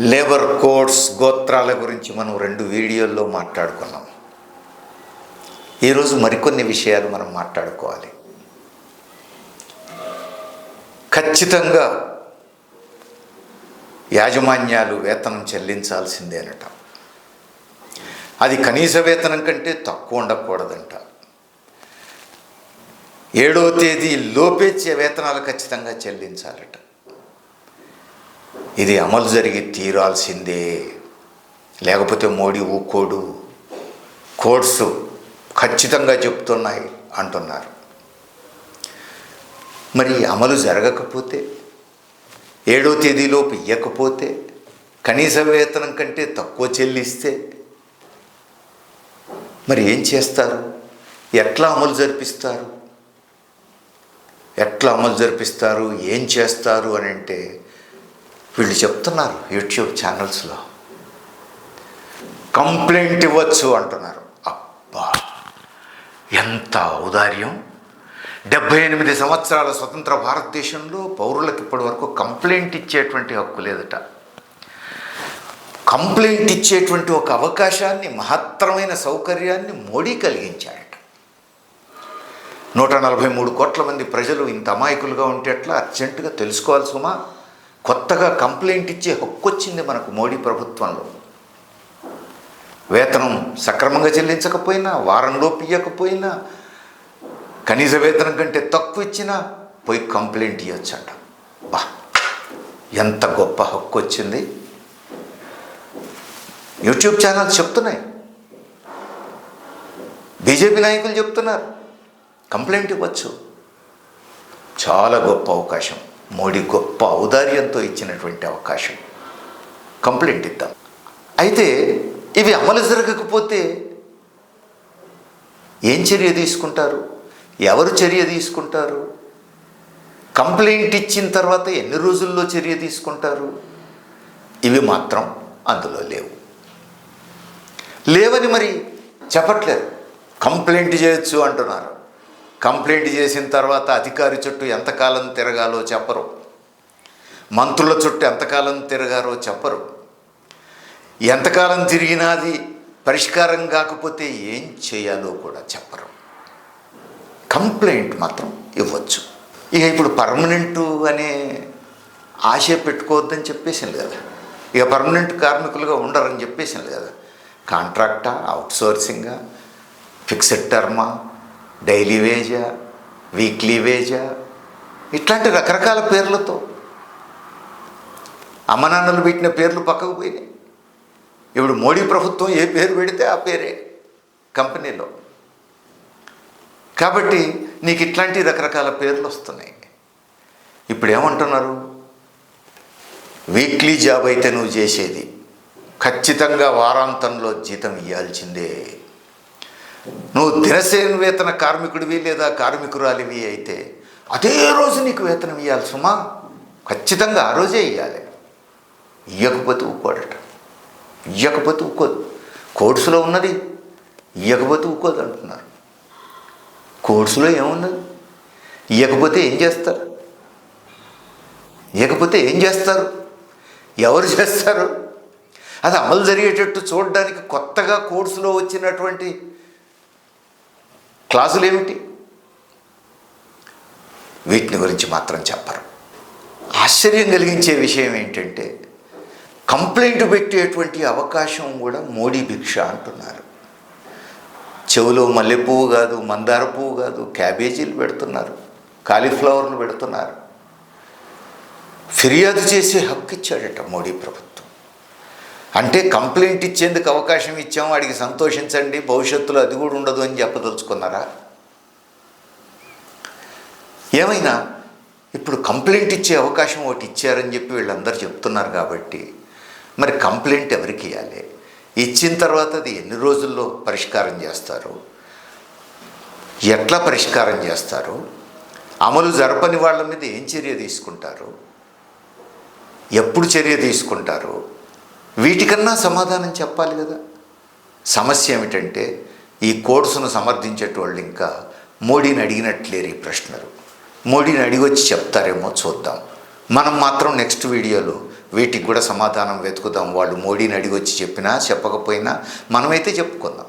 Labour codes గోత్రాల గురించి మనం రెండు వీడియోల్లో మాట్లాడుకున్నాం. ఈరోజు మరికొన్ని విషయాలు మనం మాట్లాడుకోవాలి. ఖచ్చితంగా యాజమాన్యాలు వేతనం చెల్లించాల్సిందేనట అది కనీస వేతనం కంటే తక్కువ ఉండకూడదంట. ఏడవ తేదీ లోపే వేతనాలు ఖచ్చితంగా చెల్లించాలట. ఇది అమలు జరిగి తీరాల్సిందే. లేకపోతే మోడీ ఊకోడు. కోడ్స్ ఖచ్చితంగా చెప్తున్నాయి అంటున్నారు. మరి అమలు జరగకపోతే ఏడో తేదీలోపు ఇవ్వకపోతే కనీస వేతనం కంటే తక్కువ చెల్లిస్తే మరి ఏం చేస్తారు? ఎట్లా అమలు జరిపిస్తారు? ఎట్లా అమలు జరిపిస్తారు? ఏం చేస్తారు అని అంటే వీళ్ళు చెప్తున్నారు యూట్యూబ్ ఛానల్స్లో. కంప్లైంట్ ఇవ్వచ్చు అంటున్నారు. అబ్బా! ఎంత ఔదార్యం! డెబ్భై ఎనిమిది సంవత్సరాల స్వతంత్ర భారతదేశంలో పౌరులకు ఇప్పటి వరకు కంప్లైంట్ ఇచ్చేటువంటి హక్కు లేదట. కంప్లైంట్ ఇచ్చేటువంటి ఒక అవకాశాన్ని మహత్తరమైన సౌకర్యాన్ని మోడీ కలిగించాడట. నూట నలభై మూడు కోట్ల మంది ప్రజలు ఇంత అమాయకులుగా ఉంటే ఎట్లా? అర్జెంటుగా తెలుసుకోవాలి సుమా. కొత్తగా కంప్లైంట్ ఇచ్చే హక్కు వచ్చింది మనకు మోడీ ప్రభుత్వంలో. వేతనం సక్రమంగా చెల్లించకపోయినా వారంలోపు ఇవ్వకపోయినా కనీస వేతనం కంటే తక్కువ ఇచ్చినా పోయి కంప్లైంట్ ఇవ్వచ్చంట బా ఎంత గొప్ప హక్కు వచ్చింది. యూట్యూబ్ ఛానల్స్ చెప్తున్నాయి. బీజేపీ నాయకులు చెప్తున్నారు. కంప్లైంట్ ఇవ్వచ్చు. చాలా గొప్ప అవకాశం. మోడీ గొప్ప ఔదార్యంతో ఇచ్చినటువంటి అవకాశం. కంప్లైంట్ ఇద్దాం. అయితే ఇవి అమలు జరగకపోతే ఏం చర్య తీసుకుంటారు? ఎవరు చర్య తీసుకుంటారు? కంప్లైంట్ ఇచ్చిన తర్వాత ఎన్ని రోజుల్లో చర్య తీసుకుంటారు? ఇవి మాత్రం అందులో లేవు. లేవని మరి చెప్పట్లేదు. కంప్లైంట్ చేయొచ్చు అంటున్నారు. కంప్లైంట్ చేసిన తర్వాత అధికారి చుట్టూ ఎంతకాలం తిరగాలో చెప్పరు. మంత్రుల చుట్టూ ఎంతకాలం తిరగారో చెప్పరు. ఎంతకాలం తిరిగినాది పరిష్కారం కాకపోతే ఏం చేయాలో కూడా చెప్పరు. కంప్లైంట్ మాత్రం ఇవ్వచ్చు. ఇక ఇప్పుడు పర్మనెంట్ అనే ఆశ పెట్టుకోవద్దని చెప్పేసింది కదా. ఇక పర్మనెంట్ కార్మికులుగా ఉండరని చెప్పేసింది కదా. కాంట్రాక్టా అవుట్సోర్సింగా ఫిక్స్డ్ టర్మా డైలీ వేజా వీక్లీ వేజా ఇట్లాంటి రకరకాల పేర్లతో. అమ్మనాన్నలు పెట్టిన పేర్లు పక్కకు పోయినాయి. ఇప్పుడు మోడీ ప్రభుత్వం ఏ పేరు పెడితే ఆ పేరే కంపెనీలో. కాబట్టి నీకు ఇట్లాంటి రకరకాల పేర్లు వస్తున్నాయి. ఇప్పుడు ఏమంటున్నారు? వీక్లీ జాబ్ అయితే నువ్వు చేసేది. ఖచ్చితంగా వారాంతంలో జీతం ఇవ్వాల్సిందే నువ్వు దినసేన వేతన కార్మికుడివి లేదా కార్మికురాలివి అయితే అదే రోజు నీకు వేతనం ఇవ్వాలి సుమా. ఖచ్చితంగా ఆ రోజే ఇవ్వాలి ఇవ్వకపోతే ఊకోడట. ఇయ్యకపోతే ఊకోదు. కోర్సులో ఉన్నది. ఇయ్యకపోతే ఊకోదు అంటున్నారు. కోర్సులో ఏమున్నది ఇవ్వకపోతే ఏం చేస్తారు? ఇవ్వకపోతే ఏం చేస్తారు? ఎవరు చేస్తారు? అది అమలు జరిగేటట్టు చూడడానికి కొత్తగా కోర్సులో వచ్చినటువంటి క్లాసులు ఏమిటి? వీటిని గురించి మాత్రం చెప్పరు. ఆశ్చర్యం కలిగించే విషయం ఏంటంటే కంప్లైంట్ పెట్టేటువంటి అవకాశం కూడా మోడీ భిక్ష అంటున్నారు. చెవులో మల్లెపువ్వు కాదు మందార పువ్వు కాదు క్యాబేజీలు పెడుతున్నారు కాలీఫ్లవర్లు పెడుతున్నారు. ఫిర్యాదు చేసే హక్కు ఇచ్చాడట మోడీ ప్రభుత్వం. అంటే కంప్లైంట్ ఇచ్చేందుకు అవకాశం ఇచ్చాం వాడికి సంతోషించండి భవిష్యత్తులో అది కూడా ఉండదు అని చెప్పదలుచుకున్నారా? ఏమైనా ఇప్పుడు కంప్లైంట్ ఇచ్చే అవకాశం ఒకటి ఇచ్చారని చెప్పి వీళ్ళందరూ చెప్తున్నారు కాబట్టి మరి కంప్లైంట్ ఎవరికి ఇవ్వాలి ఇచ్చిన తర్వాత అది ఎన్ని రోజుల్లో పరిష్కారం చేస్తారు? ఎట్లా పరిష్కారం చేస్తారు? అమలు జరపని వాళ్ళ మీద ఏం చర్య తీసుకుంటారు? ఎప్పుడు చర్య తీసుకుంటారు? వీటికన్నా సమాధానం చెప్పాలి కదా. సమస్య ఏమిటంటే ఈ కోర్సును సమర్థించేటోళ్ళు ఇంకా మోడీని అడిగినట్లేరు ఈ ప్రశ్నలు. మోడీని అడిగొచ్చి చెప్తారేమో చూద్దాం. మనం మాత్రం నెక్స్ట్ వీడియోలో వీటికి కూడా సమాధానం వెతుకుదాం. వాళ్ళు మోడీని అడిగి వచ్చి చెప్పినా చెప్పకపోయినా మనమైతే చెప్పుకుందాం.